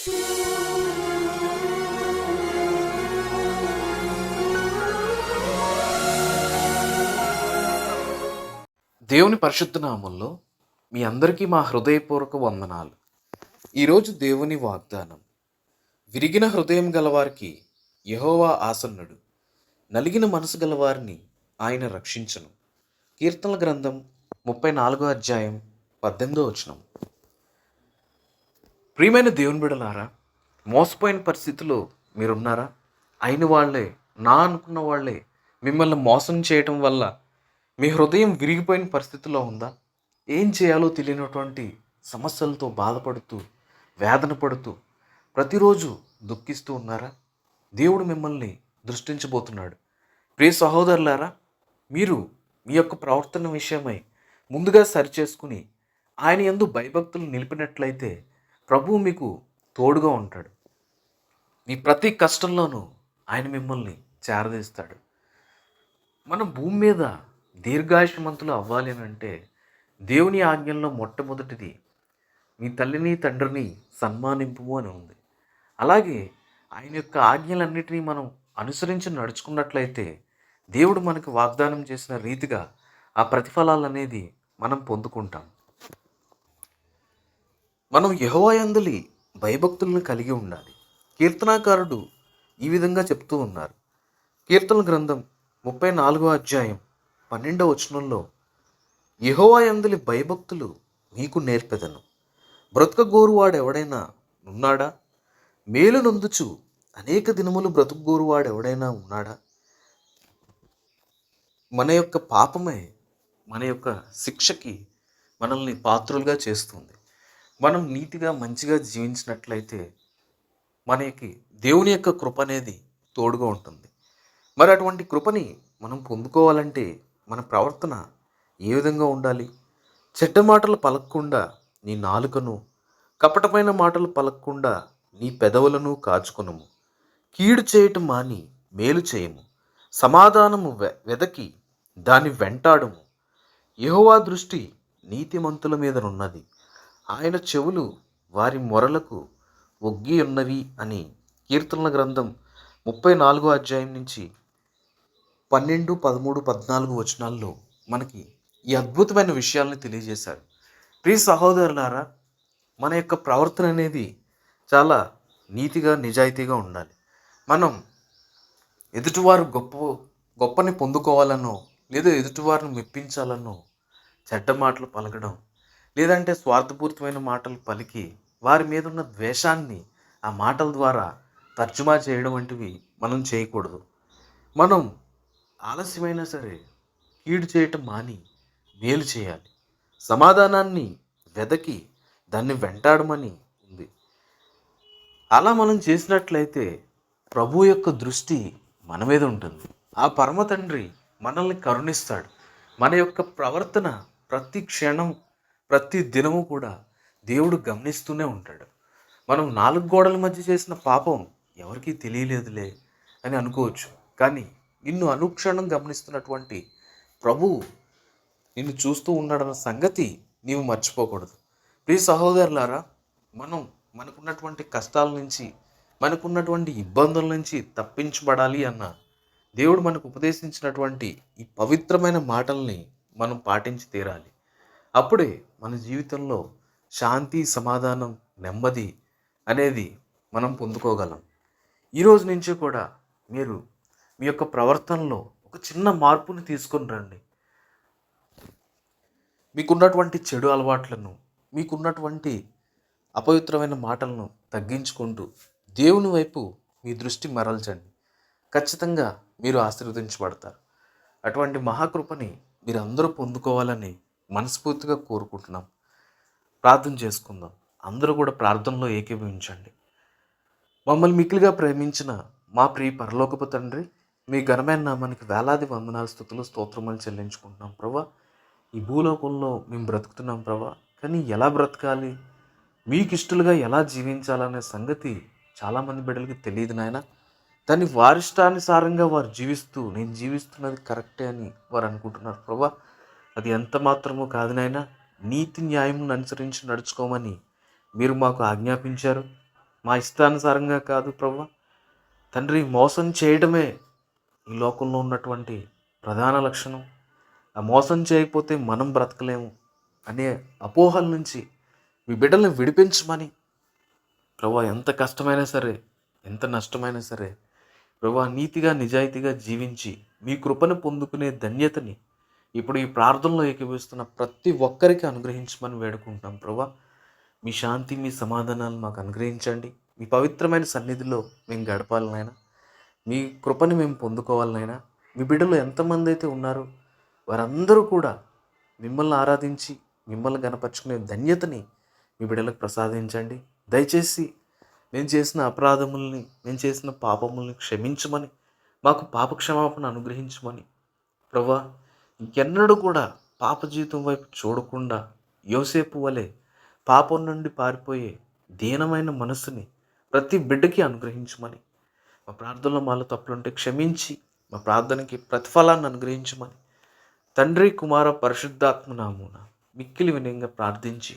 దేవుని పరిశుద్ధ నామంలో మీ అందరికీ మా హృదయపూర్వక వందనాలు. ఈరోజు దేవుని వాగ్దానం విరిగిన హృదయం గలవారికి యహోవా ఆసన్నుడు నలిగిన మనసు గలవారిని ఆయన రక్షించను. కీర్తనల గ్రంథం ముప్పై నాలుగో అధ్యాయం పద్దెనిమిదో వచనం. ప్రియమైన దేవుని బిడలారా మోసపోయిన పరిస్థితిలో మీరున్నారా? అయిన వాళ్ళే నా అనుకున్న వాళ్ళే మిమ్మల్ని మోసం చేయటం వల్ల మీ హృదయం విరిగిపోయిన పరిస్థితిలో ఉందా? ఏం చేయాలో తెలియనటువంటి సమస్యలతో బాధపడుతూ వేదన పడుతూ ప్రతిరోజు దుఃఖిస్తూ ఉన్నారా? దేవుడు మిమ్మల్ని దృష్టించబోతున్నాడు. ప్రియ సహోదరులారా మీరు మీ యొక్క ప్రవర్తన విషయమై ముందుగా సరిచేసుకుని ఆయన యందు భయభక్తులు నిలిపినట్లయితే ప్రభువు మీకు తోడుగా ఉంటాడు. మీ ప్రతి కష్టంలోనూ ఆయన మిమ్మల్ని చేరదీస్తాడు. మనం భూమి మీద దీర్ఘాయుషమంతులు అవ్వాలి అని అంటే దేవుని ఆజ్ఞల్లో మొట్టమొదటిది మీ తల్లిని తండ్రిని సన్మానింపు అని ఉంది. అలాగే ఆయన యొక్క ఆజ్ఞలన్నిటినీ మనం అనుసరించి నడుచుకున్నట్లయితే దేవుడు మనకు వాగ్దానం చేసిన రీతిగా ఆ ప్రతిఫలాలు అనేది మనం పొందుకుంటాం. మనం యహోవాయందులి భయభక్తులను కలిగి ఉండాలి. కీర్తనాకారుడు ఈ విధంగా చెప్తూ ఉన్నారు. కీర్తన గ్రంథం ముప్పై నాలుగో అధ్యాయం పన్నెండవ వచనంలో యహోవాయందులి భయభక్తులు మీకు నేర్పెదను. బ్రతుకగోరువాడు ఎవడైనా ఉన్నాడా? మేలు నొందుచు అనేక దినములు బ్రతుకుగోరువాడు ఎవడైనా ఉన్నాడా? మన యొక్క పాపమే మన యొక్క శిక్షకి మనల్ని పాత్రులుగా చేస్తుంది. మనం నీతిగా మంచిగా జీవించినట్లయితే మనకి దేవుని యొక్క కృప అనేది తోడుగా ఉంటుంది. మరి అటువంటి కృపని మనం పొందుకోవాలంటే మన ప్రవర్తన ఏ విధంగా ఉండాలి? చెడ్డ మాటలు పలకకుండా నీ నాలుకను కపటమైన మాటలు పలకకుండా నీ పెదవులను కాచుకొనుము. కీడు చేయటం మాని మేలు చేయము. సమాధానము వె వెదకి దాని వెంటాడము. యహోవా దృష్టి నీతిమంతుల మీదనున్నది. ఆయన చెవులు వారి మొరలకు ఒగ్గి ఉన్నవి అని కీర్తనల గ్రంథం ముప్పై నాలుగో అధ్యాయం నుంచి పన్నెండు పదమూడు పద్నాలుగు వచనాల్లో మనకి ఈ అద్భుతమైన విషయాలను తెలియజేశారు ప్రియ సహోదరులారా మన యొక్క ప్రవర్తన అనేది చాలా నీతిగా నిజాయితీగా ఉండాలి. మనం ఎదుటివారు గొప్ప గొప్పని పొందుకోవాలనో లేదా ఎదుటివారిని మెప్పించాలనో చెడ్డ మాటలు పలకడం లేదంటే స్వార్థపూరితమైన మాటలు పలికి వారి మీద ఉన్న ద్వేషాన్ని ఆ మాటల ద్వారా తర్జుమా చేయడం వంటివి మనం చేయకూడదు. మనం ఆలస్యమైనా సరే కీడు చేయటం మాని మేలు చేయాలి. సమాధానాన్ని వెదకి దాన్ని వెంటాడమని ఉంది. అలా మనం చేసినట్లయితే ప్రభు యొక్క దృష్టి మన మీద ఉంటుంది. ఆ పరమ తండ్రి మనల్ని కరుణిస్తాడు. మన యొక్క ప్రవర్తన ప్రతి క్షణం ప్రతి దినము కూడా దేవుడు గమనిస్తూనే ఉంటాడు. మనం నాలుగు గోడల మధ్య చేసిన పాపం ఎవరికీ తెలియలేదులే అని అనుకోవచ్చు. కానీ నిన్ను అనుక్షణం గమనిస్తున్నటువంటి ప్రభువు నిన్ను చూస్తూ ఉన్నాడన్న సంగతి నీవు మర్చిపోకూడదు. ప్రియ సహోదరులారా మనం మనకున్నటువంటి కష్టాల నుంచి మనకున్నటువంటి ఇబ్బందుల నుంచి తప్పించబడాలి అన్న దేవుడు మనకు ఉపదేశించినటువంటి ఈ పవిత్రమైన మాటల్ని మనం పాటించి తీరాలి. అప్పుడే మన జీవితంలో శాంతి సమాధానం నెమ్మది అనేది మనం పొందుకోగలం. ఈరోజు నుంచి కూడా మీరు మీ యొక్క ప్రవర్తనలో ఒక చిన్న మార్పుని తీసుకొని రండి. మీకున్నటువంటి చెడు అలవాట్లను మీకున్నటువంటి అపవిత్రమైన మాటలను తగ్గించుకుంటూ దేవుని వైపు మీ దృష్టి మరల్చండి. ఖచ్చితంగా మీరు ఆశీర్వదించబడతారు. అటువంటి మహాకృపని మీరు అందరూ పొందుకోవాలని మనస్ఫూర్తిగా కోరుకుంటున్నాం. ప్రార్థన చేసుకుందాం. అందరూ కూడా ప్రార్థనలో ఏకీభవించండి. మమ్మల్ని మిక్కిలిగా ప్రేమించిన మా ప్రియ పరలోకపు తండ్రి మీ ఘనమైన నామానికి వేలాది వందనాల స్థుతులు స్తోత్రములు చెల్లించుకుంటున్నాం ప్రభా. ఈ భూలోకంలో మేము బ్రతుకుతున్నాం ప్రభా. కానీ ఎలా బ్రతకాలి? మీకు ఇష్టలుగా ఎలా జీవించాలనే సంగతి చాలామంది బిడ్డలకి తెలియదు నాయన. దాన్ని వారిష్టానుసారంగా వారు జీవిస్తూ నేను జీవిస్తున్నది కరెక్టే అని వారు అనుకుంటున్నారు ప్రభా. అది ఎంత మాత్రమో కాదు నాయన నీతి న్యాయమును అనుసరించి నడుచుకోమని మీరు మాకు ఆజ్ఞాపించారు. మా ఇష్టానుసారంగా కాదు ప్రభు తండ్రి మోసం చేయడమే ఈ లోకంలో ఉన్నటువంటి ప్రధాన లక్షణం. ఆ మోసం చేయకపోతే మనం బ్రతకలేము అనే అపోహల నుంచి మీ బిడ్డల్ని విడిపించమని. ప్రభా ఎంత కష్టమైనా సరే ఎంత నష్టమైనా సరే ప్రభా నీతిగా నిజాయితీగా జీవించి మీ కృపను పొందుకునే ధన్యతని ఇప్పుడు ఈ ప్రార్థనలో ఏకీభవిస్తున్న ప్రతి ఒక్కరికి అనుగ్రహించమని వేడుకుంటాం ప్రభా. మీ శాంతి మీ సమాధానాలు మాకు అనుగ్రహించండి. మీ పవిత్రమైన సన్నిధిలో మేము గడపాలనైనా మీ కృపని మేము పొందుకోవాలనైనా మీ బిడ్డలు ఎంతమంది అయితే ఉన్నారో వారందరూ కూడా మిమ్మల్ని ఆరాధించి మిమ్మల్ని గనపరుచుకునే ధన్యతని మీ బిడ్డలకు ప్రసాదించండి. దయచేసి మేము చేసిన అపరాధముల్ని మేము చేసిన పాపముల్ని క్షమించమని మాకు పాప క్షమాపణ అనుగ్రహించమని ప్రభా ఇంకెన్నడూ కూడా పాప జీవితం వైపు చూడకుండా యోసేపు వలె పాపం నుండి పారిపోయే దీనమైన మనసుని ప్రతి బిడ్డకి అనుగ్రహించమని మా ప్రార్థనలో మాలో తప్పులుంటే క్షమించి మా ప్రార్థనకి ప్రతిఫలాన్ని అనుగ్రహించమని తండ్రి కుమార పరిశుద్ధాత్మనామున మిక్కిలి వినయంగా ప్రార్థించి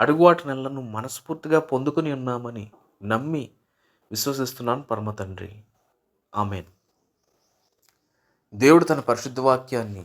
అడుగువాటి నెలను మనస్ఫూర్తిగా పొందుకుని ఉన్నామని నమ్మి విశ్వసిస్తున్నాను పరమ తండ్రి. ఆమెన్. దేవుడు తన పరిశుద్ధ వాక్యాన్ని